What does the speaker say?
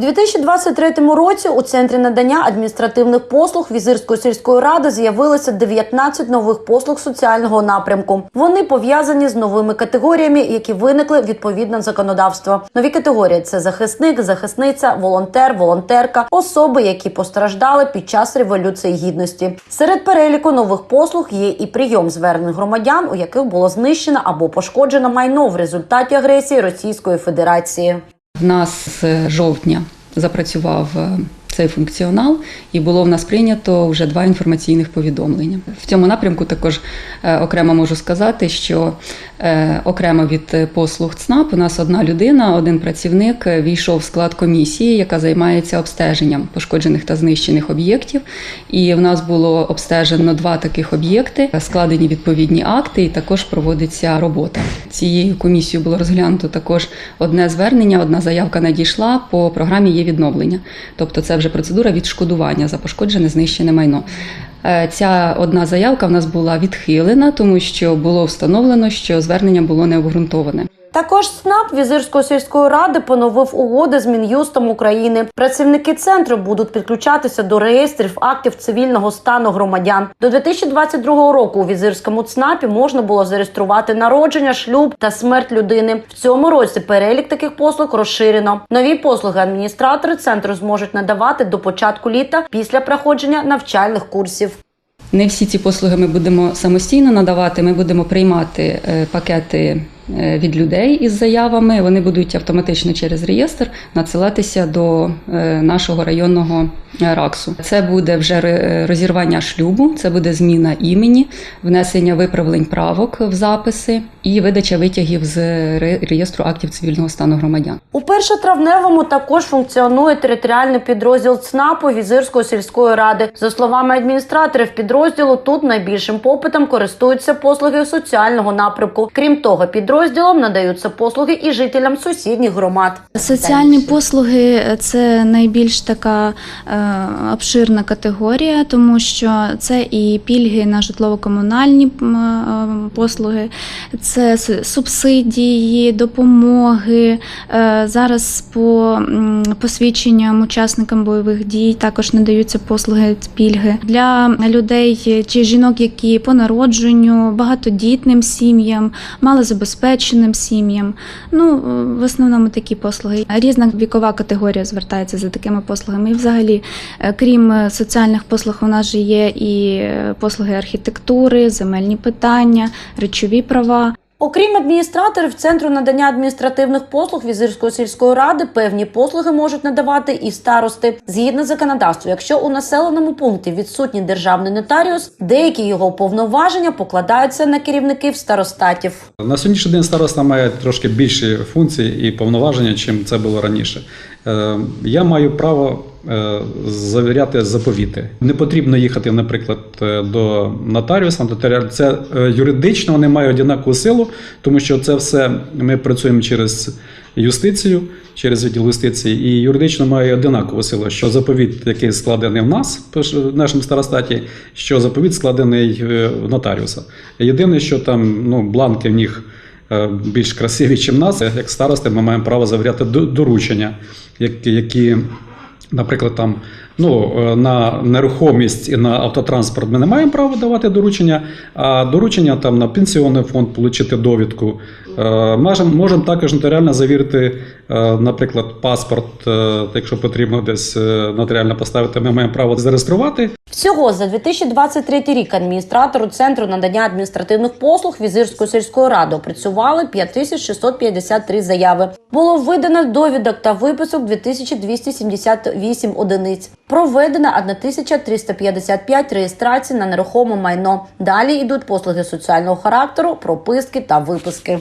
У 2023 році у центрі надання адміністративних послуг Візирської сільської ради з'явилося 19 нових послуг соціального напрямку. Вони пов'язані з новими категоріями, які виникли відповідно законодавства. Нові категорії це захисник, захисниця, волонтер, волонтерка, особи, які постраждали під час революції гідності. Серед переліку нових послуг є і прийом звернень громадян, у яких було знищено або пошкоджено майно в результаті агресії Російської Федерації. В нас з жовтня запрацював е, цей функціонал, і було в нас прийнято вже два інформаційних повідомлення. В цьому напрямку також е, окремо можу сказати, що е, окремо від послуг ЦНАП у нас одна людина, один працівник е, війшов в склад комісії, яка займається обстеженням пошкоджених та знищених об'єктів. І в нас було обстежено два таких об'єкти, складені відповідні акти, і також проводиться робота. Цією комісією було розглянуто також одне звернення, одна заявка надійшла по програмі є відновлення. Тобто це вже процедура відшкодування за пошкоджене знищене майно. Е, Ця одна заявка в нас була відхилена, тому що було встановлено, що звернення було необґрунтоване. Також СНАП Візирської сільської ради поновив угоди з Мін'юстом України. Працівники центру будуть підключатися до реєстрів актів цивільного стану громадян. До 2022 року у Візирському ЦНАПі можна було зареєструвати народження, шлюб та смерть людини. В цьому році перелік таких послуг розширено. Нові послуги адміністратори центру зможуть надавати до початку літа після проходження навчальних курсів. Не всі ці послуги ми будемо самостійно надавати. Ми будемо приймати е, пакети від людей із заявами. Вони будуть автоматично через реєстр надсилатися до е, нашого районного е, РАКСу. Це буде вже розірвання шлюбу, це буде зміна імені, внесення виправлень правок в записи і видача витягів з реєстру актів цивільного стану громадян. У першотравневому також функціонує територіальний підрозділ ЦНАПу Візирської сільської ради. За словами адміністраторів підрозділу, тут найбільшим попитом користуються послуги соціального напрямку. Крім того, підрозділом надаються послуги і жителям сусідніх громад. Соціальні послуги це найбільш така е, обширна категорія, тому що це і пільги на житлово-комунальні е, послуги, це субсидії, допомоги. Е, Зараз по посвідченням учасникам бойових дій також надаються послуги пільги для людей чи жінок, які по народженню, багатодітним сім'ям, малозабезпеченим сім'ям. Ну, в основному такі послуги. Різна вікова категорія звертається за такими послугами. І взагалі, е, крім е, соціальних послуг, у нас же є і е, послуги архітектури, земельні питання, речові права. Окрім адміністраторів центру надання адміністративних послуг Візирської сільської ради, певні послуги можуть надавати і старости згідно законодавству. Якщо у населеному пункті відсутній державний нотаріус, деякі його повноваження покладаються на керівників старостатів. На сьогоднішній день староста має трошки більші функції і повноваження, чим це було раніше. Е, Я маю право завіряти заповіти. Не потрібно їхати, наприклад, е, до нотаріуса. Нотаріаль- Це е, юридично вони мають однакову силу, тому що це все ми працюємо через юстицію, через відділ юстиції, і юридично має однакову силу, що заповіт, який складений в нас, в нашому старостаті, що заповіт складений е, в нотаріуса. Єдине, що там ну, бланки в них е, більш красиві, ніж нас. Як старости, ми маємо право завіряти до- доручення, які наприклад, там. Ну, е, на нерухомість і на автотранспорт ми не маємо права давати доручення, а доручення там на пенсіонний фонд отримати довідку. Е, Можемо можем також нотаріально завірити, е, наприклад, паспорт, якщо потрібно десь нотаріально поставити, ми маємо право зареєструвати. Всього за 2023 рік адміністратору центру надання адміністративних послуг Візирської сільської ради опрацювали 5653 заяви. Було видано довідок та виписок 2278 одиниць. Проведено 1355 реєстрацій на нерухоме майно. Далі йдуть послуги соціального характеру, прописки та виписки.